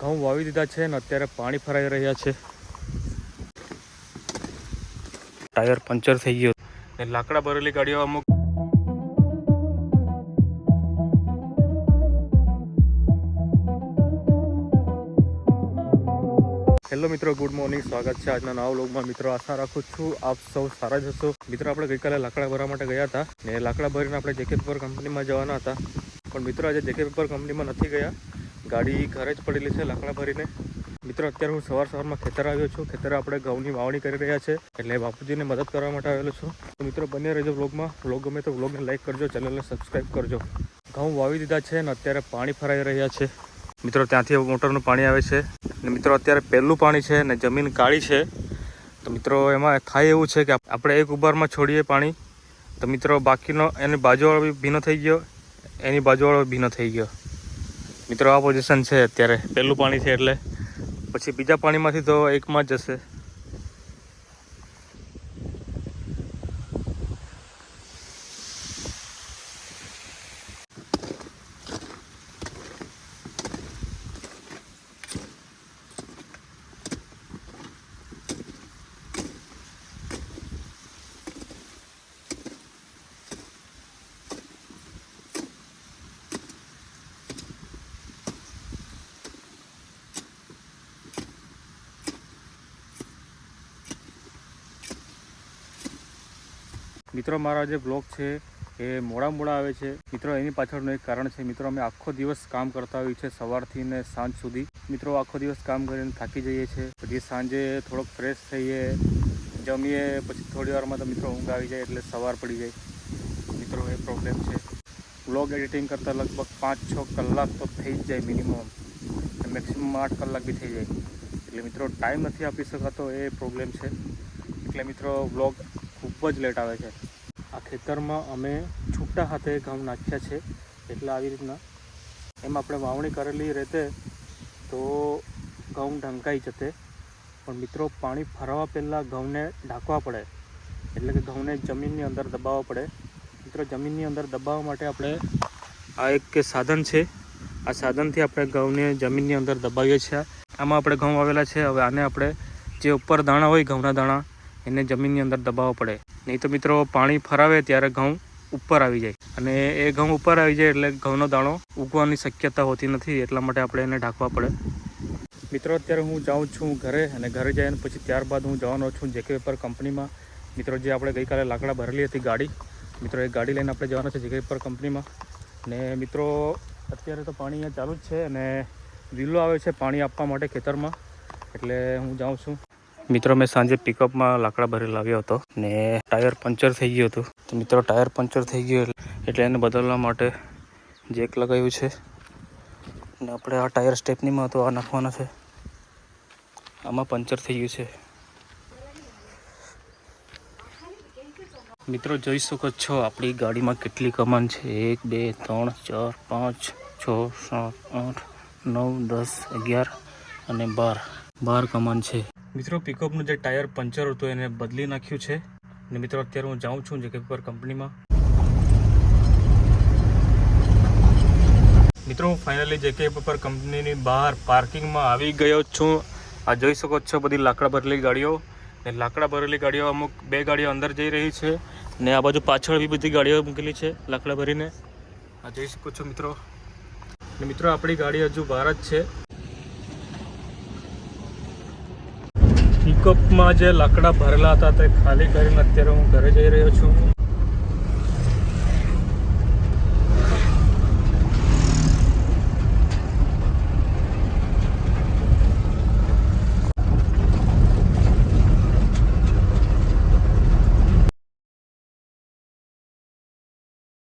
ઘઉં વાવી દીધા છે અને અત્યારે પાણી ફરાઈ રહ્યા છે. ટાયર પંચર થઈ ગયો. ને લાકડા ભરેલી ગાડીઓ અમુક હેલો મિત્રો, ગુડ મોર્નિંગ. સ્વાગત છે આજના નવા વ્લોગમાં. મિત્રો, આશા રાખું છું આપ સૌ સારા જ હશો. મિત્રો, આપણે ગઈકાલે લાકડા ભરવા માટે ગયા હતા ને લાકડા ભરીને આપણે જેકે પેપર કંપનીમાં જવાના હતા. પણ મિત્રો, આજે જેકે પેપર કંપનીમાં નથી ગયા. ગાડી ઘરે જ પડેલી છે લાકડા ભરીને. મિત્રો, અત્યારે હું સવાર સવારમાં ખેતર આવ્યો છું. ખેતર આપણે ઘઉંની વાવણી કરી રહ્યા છે. એટલે બાપુજીને મદદ કરવા માટે આવેલો છું. તો મિત્રો બને રહેજો વ્લોગમાં. વ્લોગ ગમે તો વ્લોગને લાઈક કરજો, ચેનલને સબસ્ક્રાઈબ કરજો. ઘઉં વાવી દીધા છે અને અત્યારે પાણી ફરાઈ રહ્યા છે. મિત્રો, ત્યાંથી મોટરનું પાણી આવે છે. અને મિત્રો, અત્યારે પહેલું પાણી છે ને જમીન કાળી છે. તો મિત્રો, એમાં થાય એવું છે કે આપણે એક ઉભારમાં છોડીએ પાણી. તો મિત્રો, બાકીનો એની બાજુવાળો ભીનો થઈ ગયો. એની બાજુવાળો ભીનો થઈ ગયો. મિત્રો, આ પોઝિશન છે અત્યારે. પહેલું પાણી છે એટલે. પછી બીજા પાણીમાંથી તો એકમાં જ જશે મિત્રો, મારા જે બ્લોગ છે એ મોડા મોડા આવે છે. મિત્રો, એની પાછળનું એક કારણ છે, મિત્રો, અમે આખો દિવસ કામ કરતા હોઈએ છીએ સવારથી ને સાંજ સુધી. મિત્રો, આખો દિવસ કામ કરીને થાકી જઈએ છીએ. પછી સાંજે થોડોક ફ્રેશ થઈએ, જમીએ, પછી થોડી વારમાં તો મિત્રો ઊંઘ આવી જાય એટલે સવાર પડી જાય. મિત્રો, એ પ્રોબ્લેમ છે. બ્લોગ એડિટિંગ કરતાં લગભગ પાંચ છ કલાક તો થઈ જ જાય મિનિમમ મેક્સિમમ આઠ કલાક બી થઈ જાય. એટલે મિત્રો ટાઈમ નથી આપી શકાતો, એ પ્રોબ્લેમ છે. એટલે મિત્રો વ્લોગ ખૂબ જ લેટ આવે છે. આ ખેતરમાં અમે છૂટા હાથે ઘઉં નાખ્યા છે, એટલે આવી રીતના. એમ આપણે વાવણી કરેલી રહેતે તો ઘઉં ઢંકાઈ જતે. પણ મિત્રો, પાણી ફરવા પહેલાં ઘઉંને ઢાંકવા પડે. એટલે કે ઘઉંને જમીનની અંદર દબાવવા પડે. મિત્રો, જમીનની અંદર દબાવવા માટે આપણે આ એક સાધન છે. આ સાધનથી આપણે ઘઉંને જમીનની અંદર દબાવીએ છીએ. આમાં આપણે ઘઉં વાવેલા છે. હવે આને આપણે જે ઉપર દાણા હોય ઘઉંના દાણા એને જમીનની અંદર દબાવવો પડે. નહીં તો મિત્રો પાણી ફરાવે ત્યારે ઘઉં ઉપર આવી જાય. અને એ ઘઉં ઉપર આવી જાય એટલે ઘઉંનો દાણો ઉગવાની શક્યતા હોતી નથી, એટલા માટે આપણે એને ઢાંકવા પડે. મિત્રો, અત્યારે હું જાઉં છું ઘરે અને ઘરે જઈને પછી ત્યારબાદ હું જવાનો છું જેકે પેપર કંપનીમાં. મિત્રો, જે આપણે ગઈકાલે લાકડા ભરેલી હતી ગાડી, મિત્રો, એ ગાડી લઈને આપણે જવાના છે જેકે પેપર કંપનીમાં. ને મિત્રો, અત્યારે તો પાણી અહીંયા ચાલુ જ છે અને વિલો આવે છે પાણી આપવા માટે ખેતરમાં. એટલે હું જાઉં છું. મિત્રો, મેં સાંજે પિકઅપમાં લાકડા ભરી લાવ્યો હતો ને ટાયર પંચર થઈ ગયું હતું. તો મિત્રો ટાયર પંચર થઈ ગયું એટલે- એને બદલવા માટે જેક લગાવ્યું છે. ને આપણે આ ટાયર સ્ટેપનીમાં તો આ નાખવાના છે. આમાં પંચર થઈ ગયું છે. મિત્રો, જોઈ શકો છો આપણી ગાડીમાં કેટલી કમાન છે. એક, બે, ત્રણ, ચાર, પાંચ, છ, સાત, આઠ, નવ, દસ, અગિયાર અને બાર. બાર કમાન છે. મિત્રો પિકઅપનું જે ટાયર પંચર હતું એને બદલી નાખ્યું છે. ને મિત્રો, અત્યારે હું જાઉં છું જે પેપર કંપનીમાં મિત્રો, હું ફાઇનલી જે કે પેપર કંપનીની બહાર પાર્કિંગમાં આવી ગયો છું. આ જોઈ શકો છો બધી લાકડા ભરેલી ગાડીઓ. ને લાકડા ભરેલી ગાડીઓ અમુક બે ગાડીઓ અંદર જઈ રહી છે. ને આ બાજુ પાછળ બી બધી ગાડીઓ મૂકેલી છે લાકડા ભરીને. આ જોઈ શકો છો મિત્રો. ને મિત્રો, આપણી ગાડી હજુ બહાર જ છે. પિકઅપમાં જે લાકડા ભરેલા હતા તે ખાલી કરીને અત્યારે હું ઘરે જઈ રહ્યો છું.